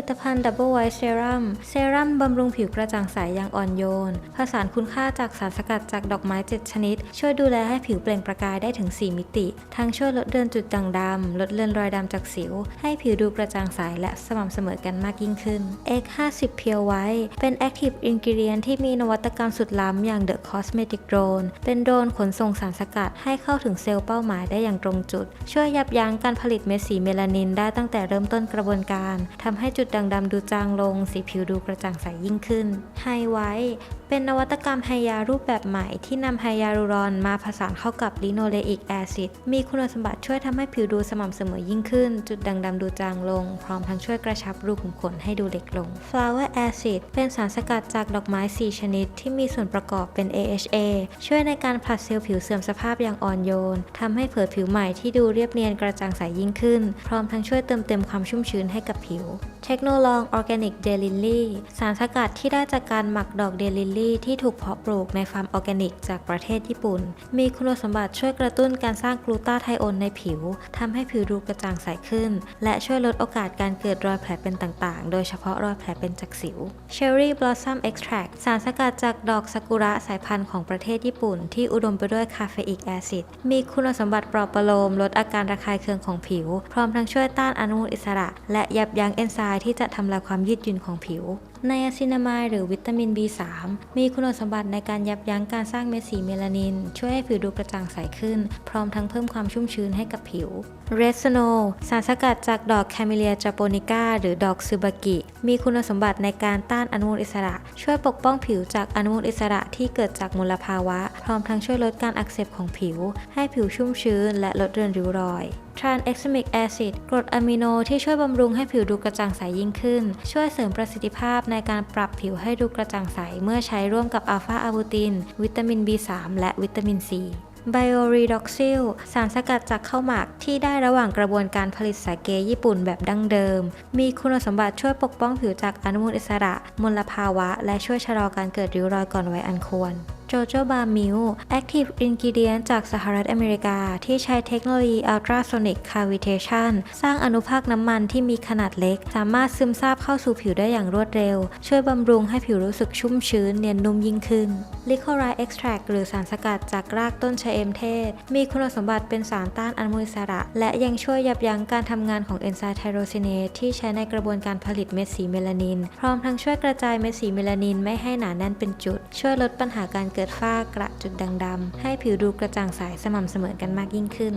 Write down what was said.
ลิตภัณฑ์ Double White Serum เซรั่มบำรุงผิวกระจ่างใสอย่างอ่อนโยน ผสานคุณค่าจากสารสกัดจากดอกไม้ 7 ชนิด ช่วยดูแลให้ผิวเปล่งประกายได้ถึง 4 มิติ ทั้งช่วยลดเลือนจุดด่างดำ ลดเลือนรอยดำจากสิว ให้ผิวดูกระจ่างใสและสม่ำเสมอกันมากยิ่งขึ้น X50 Pure White เป็น Active Ingredient ที่มีนวัตกรรมสุดล้ำอย่าง The Cosmetic Drone เป็นโดรนขนส่งสารสกัดให้เข้าถึงเซลล์เป้าหมายได้อย่างตรงจุด ช่วยยับยั้งการผลิตเม็ดสีเมลานินได้ตั้งแต่เริ่มต้นกระบวนการทำให้จุดด่างดำดูจางลง สีผิวดูกระจ่างใสยิ่งขึ้นไฮไวท์ เป็นนวัตกรรมไฮยารูปแบบใหม่ที่นำไฮยาลูรอนมาผสานเข้ากับลิโนเลอิกแอซิดมีคุณสมบัติช่วยทำให้ผิวดูสม่ำเสมอยิ่งขึ้น จุดด่างดำดูจางลง พร้อมทั้งช่วยกระชับรูขุมขนให้ดูเล็กลง Flower Acid เป็นสารสกัดจากดอกไม้ 4 ชนิด ที่มีส่วนประกอบเป็น AHA ช่วยในการผลัดเซลล์ผิวเสื่อมสภาพอย่างอ่อนโยนทำให้เผยผิวใหม่ที่ดูเรียบเนียนกระจ่างใสยิ่งขึ้น พร้อมทั้งช่วยเติมเต็มความชุ่มชื้นให้กับผิว เทคโนโลงออร์แกนิกเดลิลลี่สารสกัดที่ได้จากการหมักดอกเดลิลี่ี่ที่ถูกเพาะปลูกในฟาร์มออร์แกนิก จากประเทศญี่ปุ่น มีคุณสมบัติช่วยกระตุ้นการสร้างกลูตาไทโอนในผิวทำให้ผิวดูกระจ่างใสขึ้น และช่วยลดโอกาสการเกิดรอยแผลเป็นต่างๆ โดยเฉพาะรอยแผลเป็นจากสิว Cherry Blossom Extract สารสกัดจากดอกซากุระสายพันธุ์ของประเทศญี่ปุ่น ที่อุดมไปด้วยคาเฟอีกแอซิดมีคุณสมบัติปลอบประโลมลดอาการระคายเคืองของผิว พร้อมทั้งช่วยต้านอนุมูลอิสระ และยับยั้งเอนไซม์ที่จะทำลายความยืดหยุ่นของผิว ไนอาซินามายหรือวิตามิน B3 มีคุณสมบัติในการยับยั้งการสร้างเม็ดสีเมลานิน ช่วยให้ผิวดูกระจ่างใสขึ้น พร้อมทั้งเพิ่มความชุ่มชื้นให้กับผิวเรสโนสารสกัดจากดอกแคมิเลียจาโปนิก้าหรือดอกซูบากิ มีคุณสมบัติในการต้านอนุมูลอิสระ ช่วยปกป้องผิวจากอนุมูลอิสระที่เกิดจากมลภาวะ พร้อมทั้งช่วยลดการอักเสบของผิว ให้ผิวชุ่มชื้นและลดเรือนริ้วรอยทรานเอ็กซ์มิกแอซิดกรดอะมิโนที่ช่วยบำรุงให้ผิวดูกระจ่างใสยิ่งขึ้น ช่วยเสริมประสิทธิภาพในการปรับผิวให้ดูกระจ่างใส เมื่อใช้ร่วมกับอัลฟาอะบูติน วิตามิน B3 และวิตามิน C ไบโอรีดอกซิลสารสกัดจากข้าวหมากที่ได้ระหว่างกระบวนการผลิตสาเกญี่ปุ่นแบบดั้งเดิม มีคุณสมบัติช่วยปกป้องผิวจากอนุมูลอิสระ มลภาวะ และช่วยชะลอการเกิดริ้วรอยก่อนวัยอันควร โจโจบามิล Active Ingredient จากสหรัฐอเมริกา ที่ใช้เทคโนโลยี Ultrasonic Cavitation สร้างอนุภาคน้ำมันที่มีขนาดเล็ก สามารถซึมซาบเข้าสู่ผิวได้อย่างรวดเร็ว ช่วยบำรุงให้ผิวรู้สึกชุ่มชื้นเนียนนุ่มยิ่งขึ้น l i c o r i e Extract หรือสารสกัดจากรากต้นชะเอมเทศ มีคุณสมบัติเป็นสารต้านอนุมูลอิสระ และยังช่วยยับยั้งการทำงานของเอนไซม์ไทโรซินเนสที่ใช้ในกระบวนการผลิตเม็ดสีเมลานิน พร้อมทั้งช่วยกระจายเม็ดสีเมลานินไม่ให้หนาแน่นเป็นจุด ช่วยลดปัญหาการเกเกิดฝ้ากระจุดด่างดำให้ผิวดูกระจ่างใสสม่ำเสมอกันมากยิ่งขึ้น